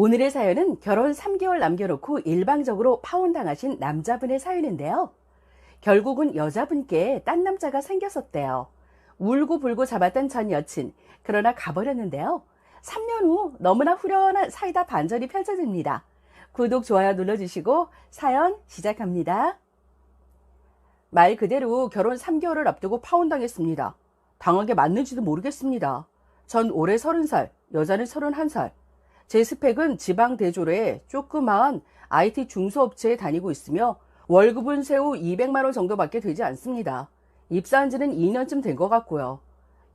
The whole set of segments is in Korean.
오늘의 사연은 결혼 3개월 남겨놓고 일방적으로 파혼당하신 남자분의 사연인데요. 결국은 여자분께 딴 남자가 생겼었대요. 울고 불고 잡았던 전 여친. 그러나 가버렸는데요. 3년 후 너무나 후련한 사이다 반전이 펼쳐집니다. 구독, 좋아요 눌러주시고 사연 시작합니다. 말 그대로 결혼 3개월을 앞두고 파혼당했습니다. 당하게 맞는지도 모르겠습니다. 전 올해 30살, 여자는 31살. 제 스펙은 지방 대졸에 조그마한 IT 중소업체에 다니고 있으며 월급은 세후 200만 원 정도밖에 되지 않습니다. 입사한 지는 2년쯤 된 것 같고요.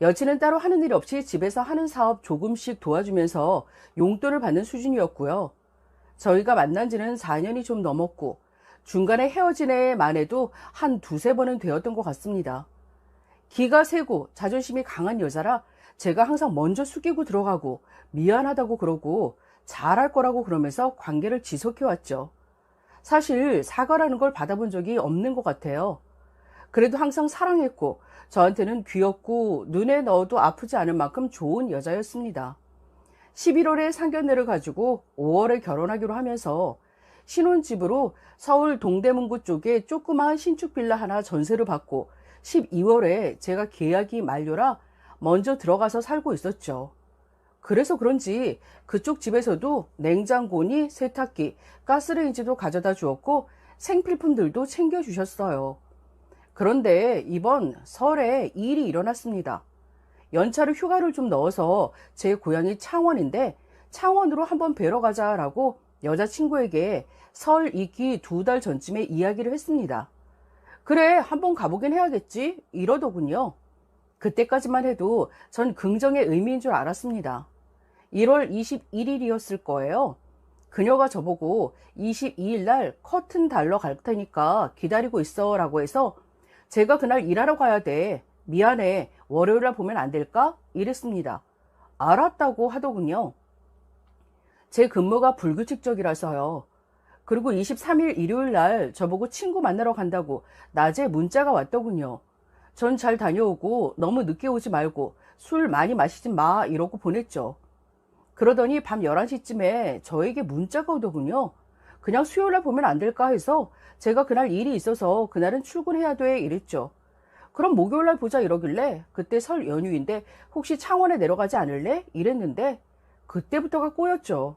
여친은 따로 하는 일 없이 집에서 하는 사업 조금씩 도와주면서 용돈을 받는 수준이었고요. 저희가 만난 지는 4년이 좀 넘었고 중간에 헤어진 애만 해도 한 두세 번은 되었던 것 같습니다. 기가 세고 자존심이 강한 여자라 제가 항상 먼저 숙이고 들어가고 미안하다고 그러고 잘할 거라고 그러면서 관계를 지속해왔죠. 사실 사과라는 걸 받아본 적이 없는 것 같아요. 그래도 항상 사랑했고 저한테는 귀엽고 눈에 넣어도 아프지 않을 만큼 좋은 여자였습니다. 11월에 상견례를 가지고 5월에 결혼하기로 하면서 신혼집으로 서울 동대문구 쪽에 조그마한 신축 빌라 하나 전세를 받고 12월에 제가 계약이 만료라 먼저 들어가서 살고 있었죠. 그래서 그런지 그쪽 집에서도 냉장고니 세탁기, 가스레인지도 가져다 주었고 생필품들도 챙겨주셨어요. 그런데 이번 설에 일이 일어났습니다. 연차로 휴가를 좀 넣어서 제 고향이 창원인데 창원으로 한번 뵈러 가자라고 여자친구에게 설 있기 두 달 전쯤에 이야기를 했습니다. 그래, 한번 가보긴 해야겠지? 이러더군요. 그때까지만 해도 전 긍정의 의미인 줄 알았습니다. 1월 21일이었을 거예요. 그녀가 저보고 22일 날 커튼 달러 갈 테니까 기다리고 있어 라고 해서 제가 그날 일하러 가야 돼. 미안해. 월요일 날 보면 안 될까? 이랬습니다. 알았다고 하더군요. 제 근무가 불규칙적이라서요. 그리고 23일 일요일 날 저보고 친구 만나러 간다고 낮에 문자가 왔더군요. 전 잘 다녀오고 너무 늦게 오지 말고 술 많이 마시지 마 이러고 보냈죠. 그러더니 밤 11시쯤에 저에게 문자가 오더군요. 그냥 수요일 날 보면 안 될까 해서 제가 그날 일이 있어서 그날은 출근해야 돼 이랬죠. 그럼 목요일 날 보자 이러길래 그때 설 연휴인데 혹시 창원에 내려가지 않을래? 이랬는데 그때부터가 꼬였죠.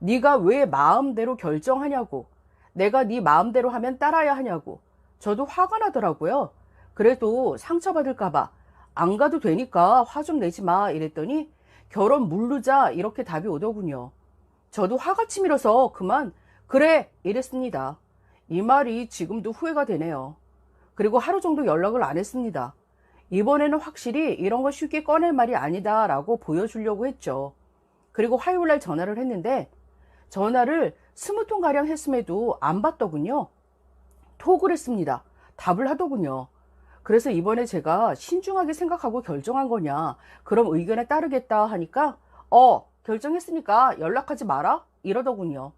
네가 왜 마음대로 결정하냐고. 내가 네 마음대로 하면 따라야 하냐고. 저도 화가 나더라고요. 그래도 상처받을까봐 안 가도 되니까 화 좀 내지 마 이랬더니 결혼 물르자 이렇게 답이 오더군요. 저도 화가 치밀어서 그만 그래 이랬습니다. 이 말이 지금도 후회가 되네요. 그리고 하루 정도 연락을 안 했습니다. 이번에는 확실히 이런 거 쉽게 꺼낼 말이 아니다 라고 보여주려고 했죠. 그리고 화요일 날 전화를 했는데 전화를 스무 통가량 했음에도 안 받더군요. 톡을 했습니다. 답을 하더군요. 그래서 이번에 제가 신중하게 생각하고 결정한 거냐, 그럼 의견에 따르겠다 하니까, 어, 결정했으니까 연락하지 마라? 이러더군요.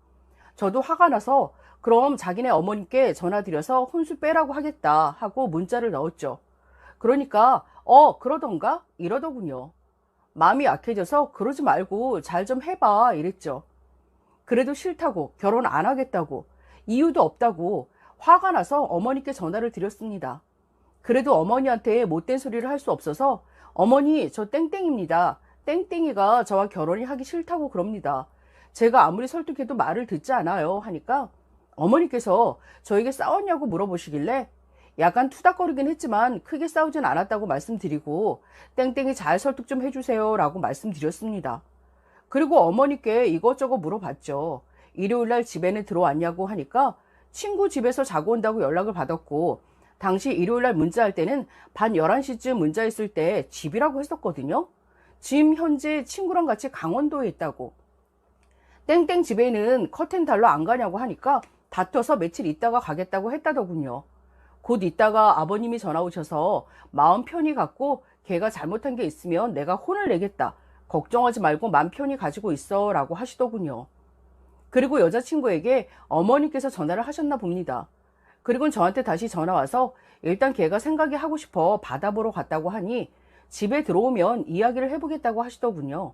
저도 화가 나서, 그럼 자기네 어머님께 전화드려서 혼수 빼라고 하겠다 하고 문자를 넣었죠. 그러니까, 어, 그러던가? 이러더군요. 마음이 약해져서 그러지 말고 잘 좀 해봐 이랬죠. 그래도 싫다고, 결혼 안 하겠다고, 이유도 없다고, 화가 나서 어머니께 전화를 드렸습니다. 그래도 어머니한테 못된 소리를 할 수 없어서 어머니 저 땡땡입니다. 땡땡이가 저와 결혼이 하기 싫다고 그럽니다. 제가 아무리 설득해도 말을 듣지 않아요 하니까 어머니께서 저에게 싸웠냐고 물어보시길래 약간 투닥거리긴 했지만 크게 싸우진 않았다고 말씀드리고 땡땡이 잘 설득 좀 해주세요 라고 말씀드렸습니다. 그리고 어머니께 이것저것 물어봤죠. 일요일 날 집에는 들어왔냐고 하니까 친구 집에서 자고 온다고 연락을 받았고 당시 일요일날 문자할 때는 반 11시쯤 문자했을 때 집이라고 했었거든요. 지금 현재 친구랑 같이 강원도에 있다고. 땡땡 집에는 커튼 달러 안 가냐고 하니까 다퉈서 며칠 있다가 가겠다고 했다더군요. 곧 있다가 아버님이 전화 오셔서 마음 편히 갖고 걔가 잘못한 게 있으면 내가 혼을 내겠다. 걱정하지 말고 맘 편히 가지고 있어 라고 하시더군요. 그리고 여자친구에게 어머니께서 전화를 하셨나 봅니다. 그리고 저한테 다시 전화 와서 일단 걔가 생각이 하고 싶어 바다 보러 갔다고 하니 집에 들어오면 이야기를 해보겠다고 하시더군요.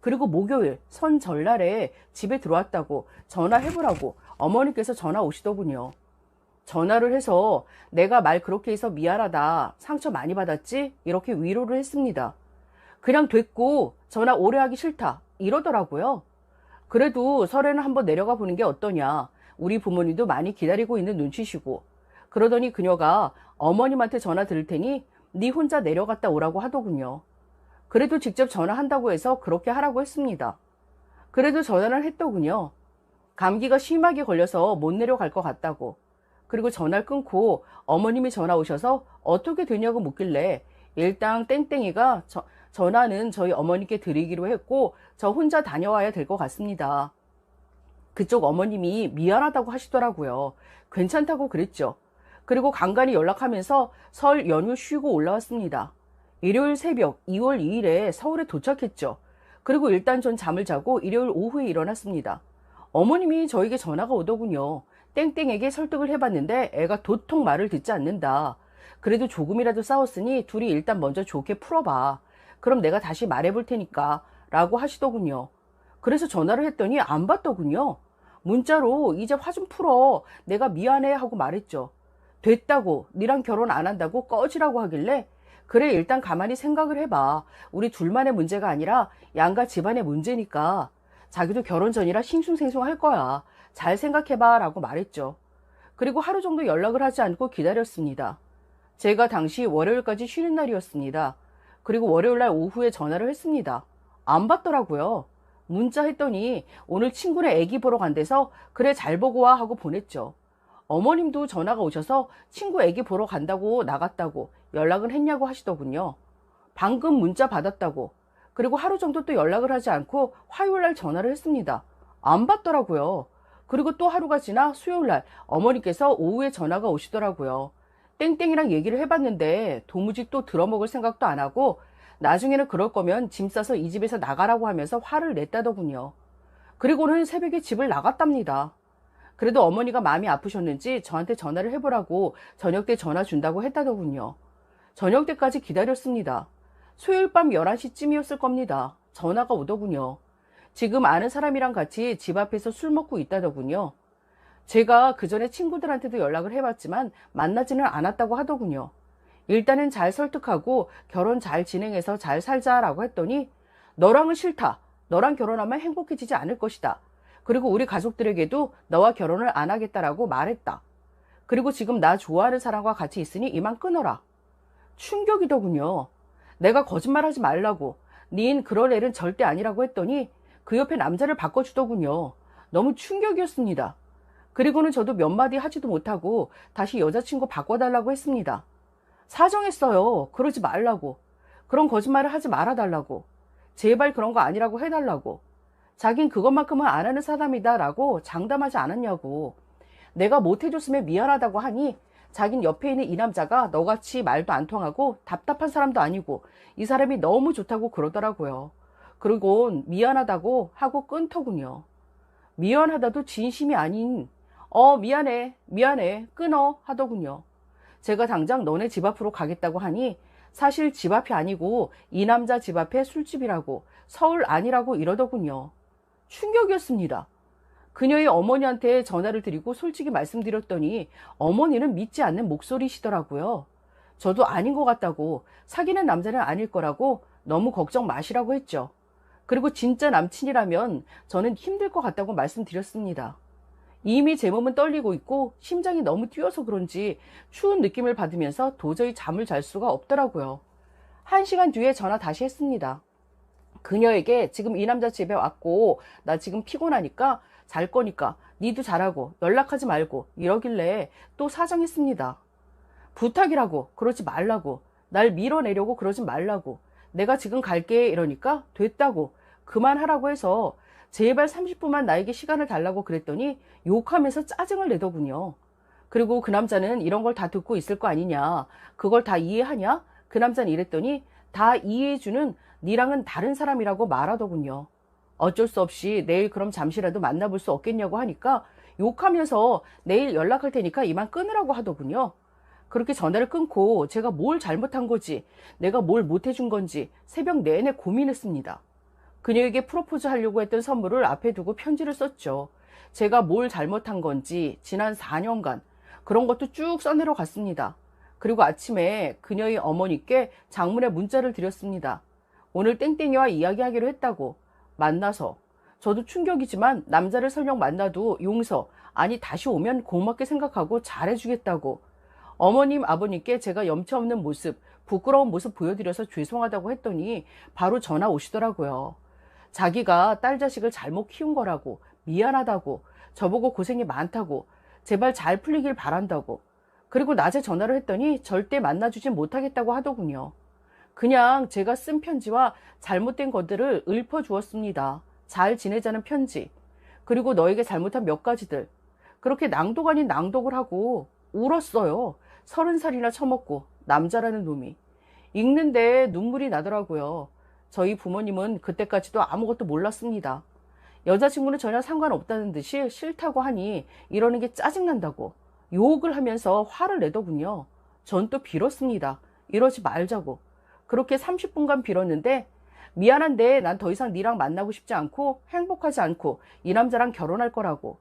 그리고 목요일 선 전날에 집에 들어왔다고 전화해보라고 어머니께서 전화 오시더군요. 전화를 해서 내가 말 그렇게 해서 미안하다. 상처 많이 받았지? 이렇게 위로를 했습니다. 그냥 됐고 전화 오래 하기 싫다. 이러더라고요. 그래도 설에는 한번 내려가 보는 게 어떠냐. 우리 부모님도 많이 기다리고 있는 눈치시고. 그러더니 그녀가 어머님한테 전화 드릴 테니 네 혼자 내려갔다 오라고 하더군요. 그래도 직접 전화한다고 해서 그렇게 하라고 했습니다. 그래도 전화를 했더군요. 감기가 심하게 걸려서 못 내려갈 것 같다고. 그리고 전화를 끊고 어머님이 전화 오셔서 어떻게 되냐고 묻길래 일당 땡땡이가 저, 전화는 저희 어머니께 드리기로 했고 저 혼자 다녀와야 될 것 같습니다. 그쪽 어머님이 미안하다고 하시더라고요. 괜찮다고 그랬죠. 그리고 간간히 연락하면서 설 연휴 쉬고 올라왔습니다. 일요일 새벽 2월 2일에 서울에 도착했죠. 그리고 일단 전 잠을 자고 일요일 오후에 일어났습니다. 어머님이 저에게 전화가 오더군요. 땡땡에게 설득을 해봤는데 애가 도통 말을 듣지 않는다. 그래도 조금이라도 싸웠으니 둘이 일단 먼저 좋게 풀어봐. 그럼 내가 다시 말해볼 테니까. 라고 하시더군요. 그래서 전화를 했더니 안 받더군요. 문자로 이제 화 좀 풀어. 내가 미안해 하고 말했죠. 됐다고 니랑 결혼 안 한다고 꺼지라고 하길래 그래 일단 가만히 생각을 해봐. 우리 둘만의 문제가 아니라 양가 집안의 문제니까 자기도 결혼 전이라 싱숭생숭 할 거야. 잘 생각해봐 라고 말했죠. 그리고 하루 정도 연락을 하지 않고 기다렸습니다. 제가 당시 월요일까지 쉬는 날이었습니다. 그리고 월요일 날 오후에 전화를 했습니다. 안 받더라고요. 문자 했더니 오늘 친구네 애기 보러 간대서 그래 잘 보고 와 하고 보냈죠. 어머님도 전화가 오셔서 친구 애기 보러 간다고 나갔다고 연락을 했냐고 하시더군요. 방금 문자 받았다고. 그리고 하루 정도 또 연락을 하지 않고 화요일 날 전화를 했습니다. 안 받더라고요. 그리고 또 하루가 지나 수요일 날 어머니께서 오후에 전화가 오시더라고요. 땡땡이랑 얘기를 해봤는데 도무지 또 들어먹을 생각도 안 하고 나중에는 그럴 거면 짐 싸서 이 집에서 나가라고 하면서 화를 냈다더군요. 그리고는 새벽에 집을 나갔답니다. 그래도 어머니가 마음이 아프셨는지 저한테 전화를 해보라고 저녁 때 전화 준다고 했다더군요. 저녁 때까지 기다렸습니다. 수요일 밤 11시쯤이었을 겁니다. 전화가 오더군요. 지금 아는 사람이랑 같이 집 앞에서 술 먹고 있다더군요. 제가 그 전에 친구들한테도 연락을 해봤지만 만나지는 않았다고 하더군요. 일단은 잘 설득하고 결혼 잘 진행해서 잘 살자라고 했더니 너랑은 싫다. 너랑 결혼하면 행복해지지 않을 것이다. 그리고 우리 가족들에게도 너와 결혼을 안 하겠다라고 말했다. 그리고 지금 나 좋아하는 사람과 같이 있으니 이만 끊어라. 충격이더군요. 내가 거짓말하지 말라고. 닌 그럴 애는 절대 아니라고 했더니 그 옆에 남자를 바꿔주더군요. 너무 충격이었습니다. 그리고는 저도 몇 마디 하지도 못하고 다시 여자친구 바꿔달라고 했습니다. 사정했어요. 그러지 말라고. 그런 거짓말을 하지 말아달라고. 제발 그런 거 아니라고 해달라고. 자긴 그것만큼은 안 하는 사람이다 라고 장담하지 않았냐고. 내가 못해줬으면 미안하다고 하니 자긴 옆에 있는 이 남자가 너같이 말도 안 통하고 답답한 사람도 아니고 이 사람이 너무 좋다고 그러더라고요. 그리고 미안하다고 하고 끊더군요. 미안하다도 진심이 아닌 어 미안해 미안해 끊어 하더군요. 제가 당장 너네 집 앞으로 가겠다고 하니 사실 집 앞이 아니고 이 남자 집 앞에 술집이라고 서울 아니라고 이러더군요. 충격이었습니다. 그녀의 어머니한테 전화를 드리고 솔직히 말씀드렸더니 어머니는 믿지 않는 목소리시더라고요. 저도 아닌 것 같다고 사귀는 남자는 아닐 거라고 너무 걱정 마시라고 했죠. 그리고 진짜 남친이라면 저는 힘들 것 같다고 말씀드렸습니다. 이미 제 몸은 떨리고 있고 심장이 너무 뛰어서 그런지 추운 느낌을 받으면서 도저히 잠을 잘 수가 없더라고요. 한 시간 뒤에 전화 다시 했습니다. 그녀에게 지금 이 남자 집에 왔고 나 지금 피곤하니까 잘 거니까 니도 잘하고 연락하지 말고 이러길래 또 사정했습니다. 부탁이라고 그러지 말라고 날 밀어내려고 그러지 말라고 내가 지금 갈게 이러니까 됐다고 그만하라고 해서 제발 30분만 나에게 시간을 달라고 그랬더니 욕하면서 짜증을 내더군요. 그리고 그 남자는 이런 걸 다 듣고 있을 거 아니냐. 그걸 다 이해하냐? 그 남자는 이랬더니 다 이해해주는 니랑은 다른 사람이라고 말하더군요. 어쩔 수 없이 내일 그럼 잠시라도 만나볼 수 없겠냐고 하니까 욕하면서 내일 연락할 테니까 이만 끊으라고 하더군요. 그렇게 전화를 끊고 제가 뭘 잘못한 거지, 내가 뭘 못해준 건지 새벽 내내 고민했습니다. 그녀에게 프로포즈 하려고 했던 선물을 앞에 두고 편지를 썼죠. 제가 뭘 잘못한 건지 지난 4년간 그런 것도 쭉 써내려 갔습니다. 그리고 아침에 그녀의 어머니께 장문의 문자를 드렸습니다. 오늘 땡땡이와 이야기하기로 했다고 만나서 저도 충격이지만 남자를 설령 만나도 용서 아니 다시 오면 고맙게 생각하고 잘해주겠다고 어머님 아버님께 제가 염치 없는 모습 부끄러운 모습 보여드려서 죄송하다고 했더니 바로 전화 오시더라고요. 자기가 딸 자식을 잘못 키운 거라고 미안하다고 저보고 고생이 많다고 제발 잘 풀리길 바란다고 그리고 낮에 전화를 했더니 절대 만나주진 못하겠다고 하더군요. 그냥 제가 쓴 편지와 잘못된 것들을 읊어주었습니다. 잘 지내자는 편지. 그리고 너에게 잘못한 몇 가지들. 그렇게 낭독 아닌 낭독을 하고 울었어요. 서른 살이나 처먹고 남자라는 놈이. 읽는데 눈물이 나더라고요. 저희 부모님은 그때까지도 아무것도 몰랐습니다. 여자친구는 전혀 상관없다는 듯이 싫다고 하니 이러는 게 짜증난다고 욕을 하면서 화를 내더군요. 전 또 빌었습니다. 이러지 말자고. 그렇게 30분간 빌었는데 미안한데 난 더 이상 니랑 만나고 싶지 않고 행복하지 않고 이 남자랑 결혼할 거라고.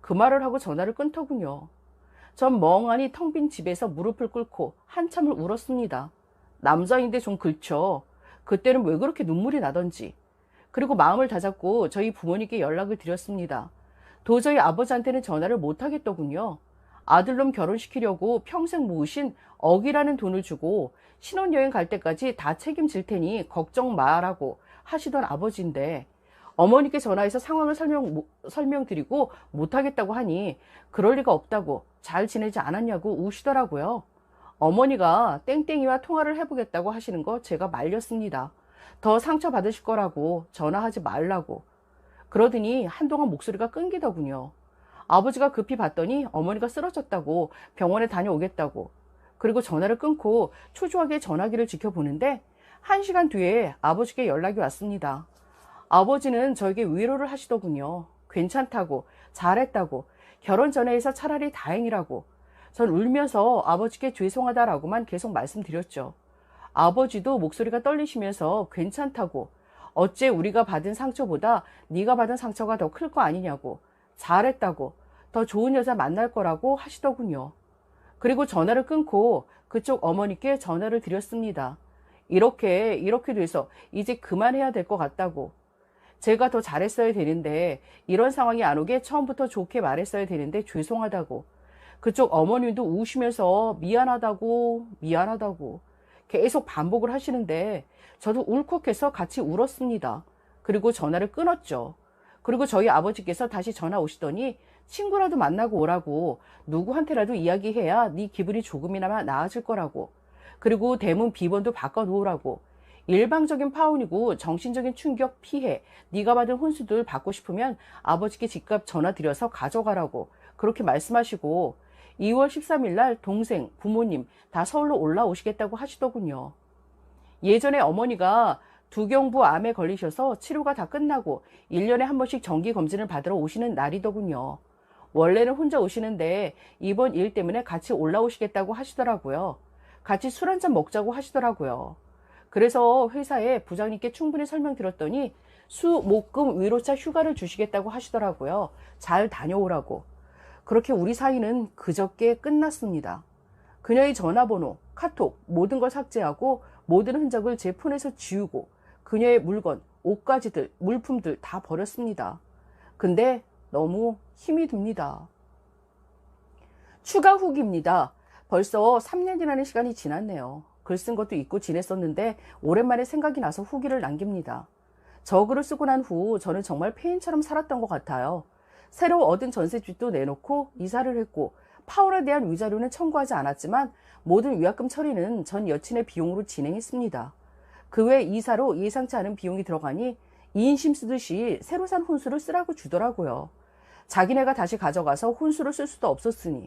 그 말을 하고 전화를 끊더군요. 전 멍하니 텅 빈 집에서 무릎을 꿇고 한참을 울었습니다. 남자인데 좀 그렇죠. 그때는 왜 그렇게 눈물이 나던지. 그리고 마음을 다잡고 저희 부모님께 연락을 드렸습니다. 도저히 아버지한테는 전화를 못 하겠더군요. 아들놈 결혼시키려고 평생 모으신 억이라는 돈을 주고 신혼여행 갈 때까지 다 책임질 테니 걱정 마라고 하시던 아버지인데 어머니께 전화해서 상황을 설명, 설명드리고 못하겠다고 하니 그럴 리가 없다고 잘 지내지 않았냐고 우시더라고요. 어머니가 땡땡이와 통화를 해보겠다고 하시는 거 제가 말렸습니다. 더 상처받으실 거라고 전화하지 말라고. 그러더니 한동안 목소리가 끊기더군요. 아버지가 급히 봤더니 어머니가 쓰러졌다고 병원에 다녀오겠다고. 그리고 전화를 끊고 초조하게 전화기를 지켜보는데 한 시간 뒤에 아버지께 연락이 왔습니다. 아버지는 저에게 위로를 하시더군요. 괜찮다고, 잘했다고, 결혼 전에 해서 차라리 다행이라고. 전 울면서 아버지께 죄송하다라고만 계속 말씀드렸죠. 아버지도 목소리가 떨리시면서 괜찮다고, 어째 우리가 받은 상처보다 네가 받은 상처가 더 클 거 아니냐고, 잘했다고, 더 좋은 여자 만날 거라고 하시더군요. 그리고 전화를 끊고 그쪽 어머니께 전화를 드렸습니다. 이렇게, 이렇게 돼서 이제 그만해야 될 것 같다고. 제가 더 잘했어야 되는데, 이런 상황이 안 오게 처음부터 좋게 말했어야 되는데 죄송하다고. 그쪽 어머님도 우시면서 미안하다고, 미안하다고. 계속 반복을 하시는데, 저도 울컥해서 같이 울었습니다. 그리고 전화를 끊었죠. 그리고 저희 아버지께서 다시 전화 오시더니 친구라도 만나고 오라고 누구한테라도 이야기해야 네 기분이 조금이나마 나아질 거라고 그리고 대문 비번도 바꿔 놓으라고 일방적인 파혼이고 정신적인 충격 피해 네가 받은 혼수들 받고 싶으면 아버지께 직접 전화 드려서 가져가라고 그렇게 말씀하시고 2월 13일 날 동생, 부모님 다 서울로 올라오시겠다고 하시더군요. 예전에 어머니가 두경부 암에 걸리셔서 치료가 다 끝나고 1년에 한 번씩 정기 검진을 받으러 오시는 날이더군요. 원래는 혼자 오시는데 이번 일 때문에 같이 올라오시겠다고 하시더라고요. 같이 술 한잔 먹자고 하시더라고요. 그래서 회사에 부장님께 충분히 설명드렸더니 수, 목, 금, 위로차 휴가를 주시겠다고 하시더라고요. 잘 다녀오라고. 그렇게 우리 사이는 그저께 끝났습니다. 그녀의 전화번호, 카톡, 모든 걸 삭제하고 모든 흔적을 제 폰에서 지우고 그녀의 물건, 옷가지들, 물품들 다 버렸습니다. 근데 너무 힘이 듭니다. 추가 후기입니다. 벌써 3년이라는 시간이 지났네요. 글 쓴 것도 잊고 지냈었는데 오랜만에 생각이 나서 후기를 남깁니다. 저 글을 쓰고 난 후 저는 정말 페인처럼 살았던 것 같아요. 새로 얻은 전세집도 내놓고 이사를 했고 파월에 대한 위자료는 청구하지 않았지만 모든 위약금 처리는 전 여친의 비용으로 진행했습니다. 그 외 이사로 예상치 않은 비용이 들어가니 이인심 쓰듯이 새로 산 혼수를 쓰라고 주더라고요. 자기네가 다시 가져가서 혼수를 쓸 수도 없었으니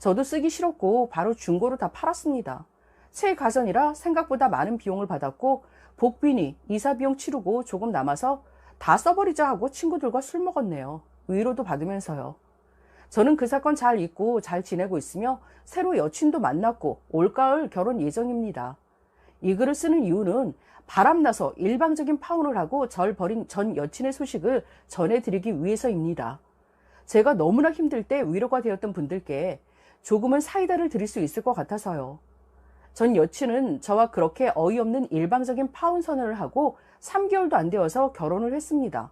저도 쓰기 싫었고 바로 중고로 다 팔았습니다. 새 가전이라 생각보다 많은 비용을 받았고 복비니 이사 비용 치르고 조금 남아서 다 써버리자 하고 친구들과 술 먹었네요. 위로도 받으면서요. 저는 그 사건 잘 잊고 잘 지내고 있으며 새로 여친도 만났고 올가을 결혼 예정입니다. 이 글을 쓰는 이유는 바람나서 일방적인 파혼을 하고 절 버린 전 여친의 소식을 전해드리기 위해서입니다. 제가 너무나 힘들 때 위로가 되었던 분들께 조금은 사이다를 드릴 수 있을 것 같아서요. 전 여친은 저와 그렇게 어이없는 일방적인 파혼 선언을 하고 3개월도 안 되어서 결혼을 했습니다.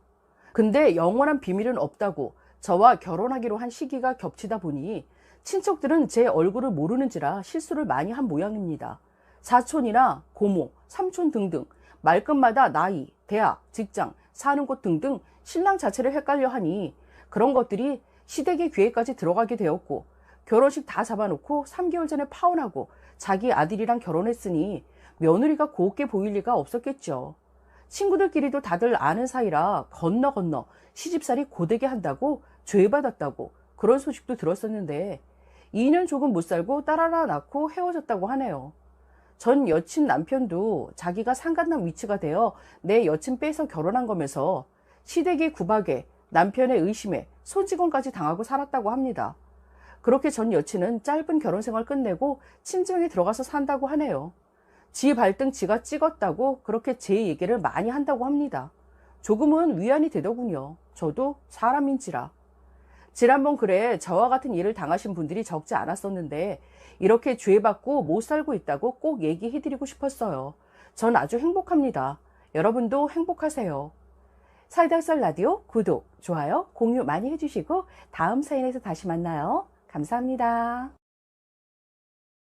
근데 영원한 비밀은 없다고 저와 결혼하기로 한 시기가 겹치다 보니 친척들은 제 얼굴을 모르는지라 실수를 많이 한 모양입니다. 사촌이나 고모, 삼촌 등등 말끝마다 나이, 대학, 직장, 사는 곳 등등 신랑 자체를 헷갈려 하니 그런 것들이 시댁의 귀에까지 들어가게 되었고 결혼식 다 잡아놓고 3개월 전에 파혼하고 자기 아들이랑 결혼했으니 며느리가 곱게 보일 리가 없었겠죠. 친구들끼리도 다들 아는 사이라 건너 건너 시집살이 고되게 한다고 죄받았다고 그런 소식도 들었었는데 2년 조금 못 살고 딸 하나 낳고 헤어졌다고 하네요. 전 여친 남편도 자기가 상간남 위치가 되어 내 여친 빼서 결혼한 거면서 시댁의 구박에 남편의 의심에 손직원까지 당하고 살았다고 합니다. 그렇게 전 여친은 짧은 결혼 생활 끝내고 친정에 들어가서 산다고 하네요. 지 발등 지가 찍었다고 그렇게 제 얘기를 많이 한다고 합니다. 조금은 위안이 되더군요. 저도 사람인지라. 지난번 글에 저와 같은 일을 당하신 분들이 적지 않았었는데 이렇게 죄받고 못 살고 있다고 꼭 얘기해드리고 싶었어요. 전 아주 행복합니다. 여러분도 행복하세요. 사이다썰 라디오 구독, 좋아요, 공유 많이 해주시고 다음 사연에서 다시 만나요. 감사합니다.